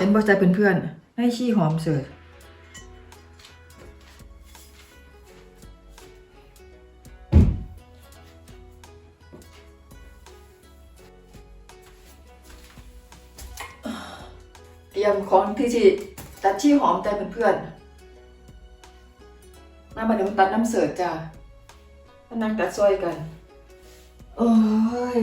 เห็นบ่ใจเป็นเพื่อนให้ขี้หอมเสิร์ฟเตรียมของที่จะตัดชี้หอมใจเป็นเพื่อนมามาเดี๋ยวตัดน้ำเสิร์ฟจ้ามานั่งตัดซอยกัน โอ้ย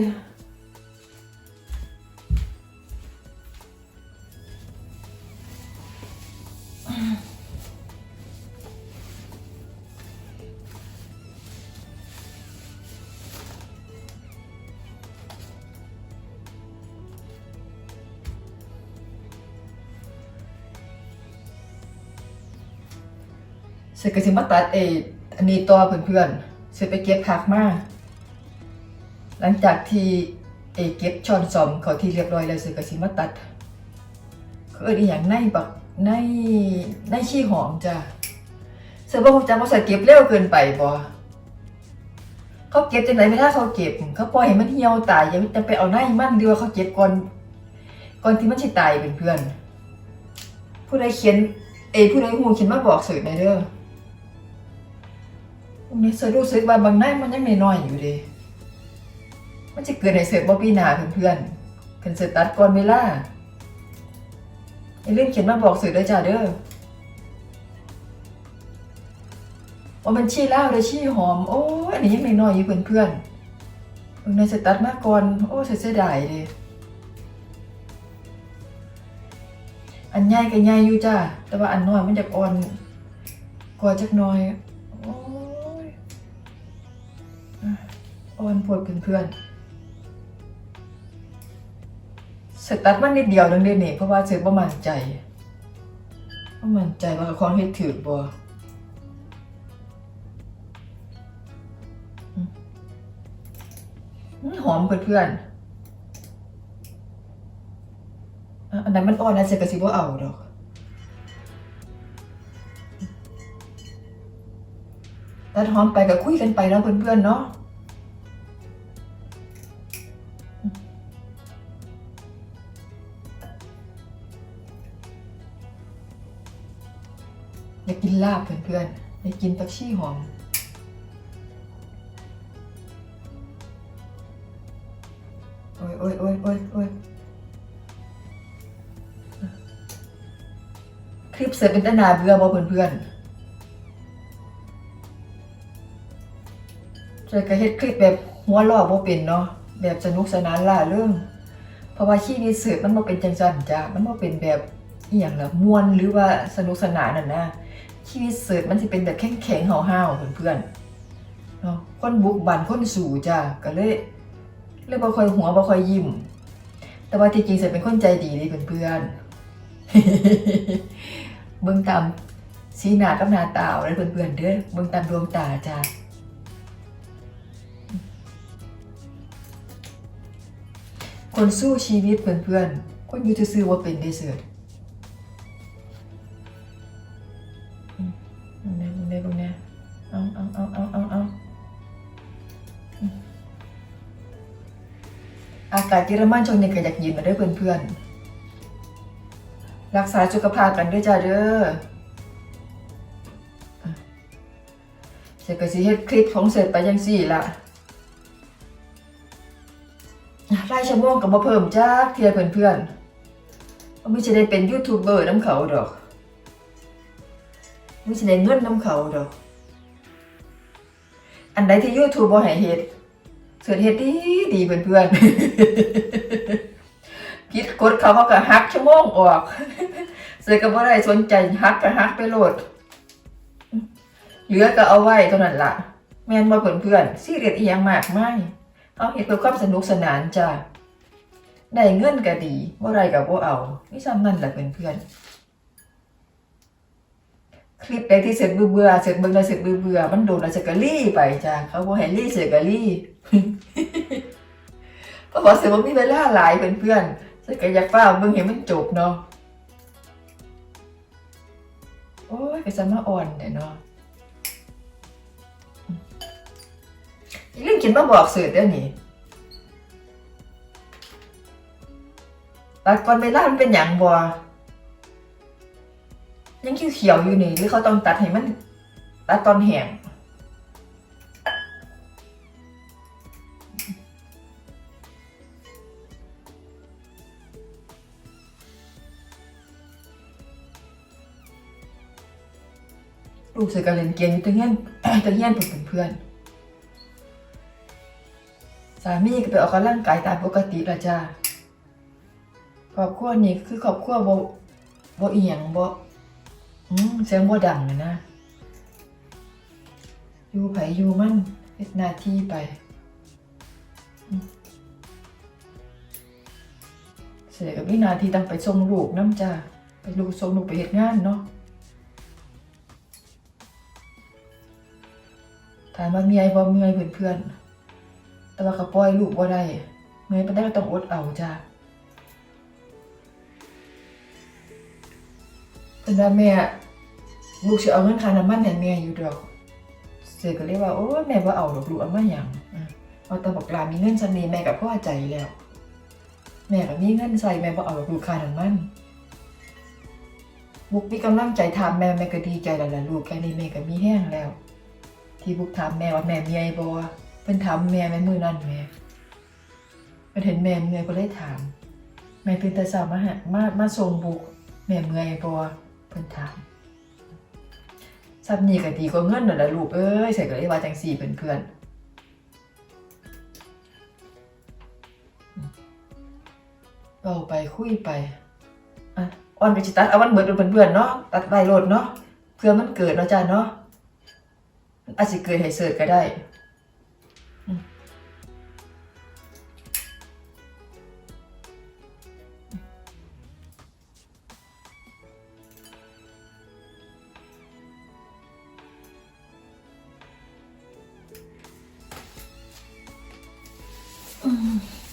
เสร็จก็สิมาตัดเออันนี้ต่อเพื่อนๆเสร็จไปเก็บผักมาหลังจากที่เอเก็บช้อนซอมเขาที่เรียบร้อยแล้วเสร็จก็สิมาตัดเขาเอิ้นอีหยังในบักในในขี้หอมจ้ะเสร็จบ่ฮู้จักว่าใส่เก็บเร็วเกินไปบ่เขาเก็บจังไดไม่ถ้าเขาเก็บ เขาปล่อยให้มันเหี่ยวตายอย่าจะไปเอาในมันดีว่าเขาเก็บก่อนก่อนที่มันสิตายเพื่อนๆผู้ใดเขียนเอผู้ใดหูเขียนมาบอกสื่อในเด้อ วันนี้เสือรู้สึกว่าบางนายมันยังน้อยๆอยู่เดิมันจะเกิดในเสือบ่ปีหนาเพื่อนๆเพิ่นเสือตัดก่อนเวลาอย่าลืมเขียนมาบอกสื่อด้วยจ้าเด้อว่ามันชี้เล่าวเลยชี้หอม โอ้ยอันนี้ยังน้อยๆอยู่เพื่อนๆบางนายเสือตัดมาก่อน โอ้เสียดายเลยอันใหญ่ก็ใหญ่อยู่จ้า แต่ว่าอันน้อยมันจะอ่อนกว่าจักน้อย อ่อนปวดเพื่อนๆสตัดมันนิดเดียวนึงเด้นี่เพราะว่าเสร็จประมั่นใจประมั่นใจว่าของเฮ็ดถือบ่หอมเพื่อนๆอันนั้นมันอ่อนนะเสกกระซิบว่าเอาดอกตัดหอมไปก็คุยกันไปแล้วเพื่อนๆเนาะ อยากกินลาบเพื่อนๆอยากกินตักชี่หอมโอ้ยโอ้ยโอ้ยโอ้ยโอ้ยคลิปเสร็จเป็นตนาเบื่อบ่เพื่อนๆจะกระเฮ็ดคลิปแบบหัวล้อบ่เป็นเนาะแบบสนุกสนานล่าเรื่อง เพราะว่าชีวิตเสือมันบ่เป็นจังซั่นจ้ะมันบ่เป็นแบบอีหยังล่ะม่วนหรือว่าสนุกสนานนั่นนะ ชีวิตเสือมันสิเป็นแบบแข็งๆห้าวๆเพื่อนๆเนาะคนบุกบันคนสู่จ้ะก็เลยเลยบ่ค่อยหัวบ่ค่อยยิ้ม แต่ว่าที่จริงเสือเป็นคนใจดีเด้เพื่อนๆเบิ่งตามสีหน้ากับหน้าตาเอาเลยเพื่อนๆเด้อเบิ่งตามดวงตาจ้าคนสู้ชีวิตเพื่อนๆคนอยู่ซื่อว่าเป็นได้เสืออื เอาเอาเอาเอาอากาศเยอรมันช่วงนี้ก็อยากเย็นมาเด้อเพื่อนๆ รักษาสุขภาพกันด้วยจ้าเด้อเสร็จก็สิเฮ็ดคลิปของเสร็จไปยังสี่ละรายชั่วโมงกับมาเพิ่มจ้าเทียเพื่อนๆว่าไม่จะได้เป็นยูทูบเบอร์น้ำเขาดอกไม่จะได้เงินน้ำเขาดอก อันใดที่ยูทูบบ่ให้เฮ็ดเสือเฮ็ดดีดีเพื่อนๆพิดกดเขาเขาก็ฮักชั่วโมงออกเสือก็บ่ได้สนใจฮักก็ฮักไปโหลดเหลือก็เอาไว้เท่านั้นล่ะ แม่นบ่เพื่อนๆซีเรียสอีหยังมากมายเอาเฮ็ดเพื่อความสนุกสนานจ้ะได้เงินก็ดีบ่ได้ก็บ่เอานี่ซ้ำนั่นแหละเพื่อนๆ คลิปใดที่เสร็จเบื่อเสร็จเบิ่งแล้วเสร็จเบื่อมันโดนแล้วเสร็จก็รีไปจ้ะเขาบ่ให้รีเสร็จก็รีเพราะว่าเสร็จบ่มีเวลาหลายเพื่อนๆฉันก็อยากฟ้าเบิ่งให้มันจบเนาะโอ้ยก็จะมาอ่อนแต่เนาะอย่าลืมเขียนมาบอกสื่อเด้อนี่ตัดก่อนเวลามันเป็นหยังบ่ ยังเขียวๆอยู่นี่หรือเขาต้องตัดให้มันตัดตอนแห้งลูกเสกันเล่นเกมอยู่ตะเฮียนตะเฮียนเพื่อนเพื่อนสามีก็ไปออกกำลังกายตามปกติละจ้าครอบครัวนี้คือครอบครัวบ่บ่อียงบ่ อืมเสียงบ่ดังนะ อยู่ไผอยู่มันเฮ็ดหน้าที่ไป เสียกับวินาทีต้องไปส่งลูกน้ำจ้าไปลูกส่งลูกไปเฮ็ดงานเนาะถามว่าเมียบ่เมื่อยเพื่อนๆแต่ว่าก็ปล่อยลูกบ่ได้เมื่อยปานใดก็ต้องอดเอาจ้า แต่ว่าแม่ลูกสิเอาเงินค่าน้ำมันให้แม่อยู่ดอกเสยก็เลยว่าโอ้แม่ว่าเอาดอกลูกเอามาหยังเอาต่บอกลามีเงินซันนี้แม่ก็พอใจแล้ว แม่ก็มีเงินใส่แม่ว่าเอาดอกลูกค่าน้ำมันบุกมีกำลังใจถามแม่แม่ก็ดีใจแล้วล่ะลูกแค่นี้แม่ก็มีแห้งแล้ว ที่บุกถามแม่ว่าแม่มีไอ้บ่เพิ่นถามแม่แม่มือนั่นแม่เพิ่นเห็นแม่เมื่อยก็เลยถาม แม่เป็นแต่สาวมาหามามาส่งบุก แม่เมื่อยบ่เพิ่นถามซับนี่ก็ดีกว่าเงินน่ะละลูกเอ้ยใส่ก็เลยว่าจังสี่เพื่อนเพื่อนๆเราไปคุยไปอะออนไปจิตัดเอาวันเบิดเป็นเพื่อนเนาะตัดใบโลดเนาะเพื่อมันเกิดเนาะจ้าเนาะอาจจะเกิดให้เสิร์ชก็ได้ 嗯。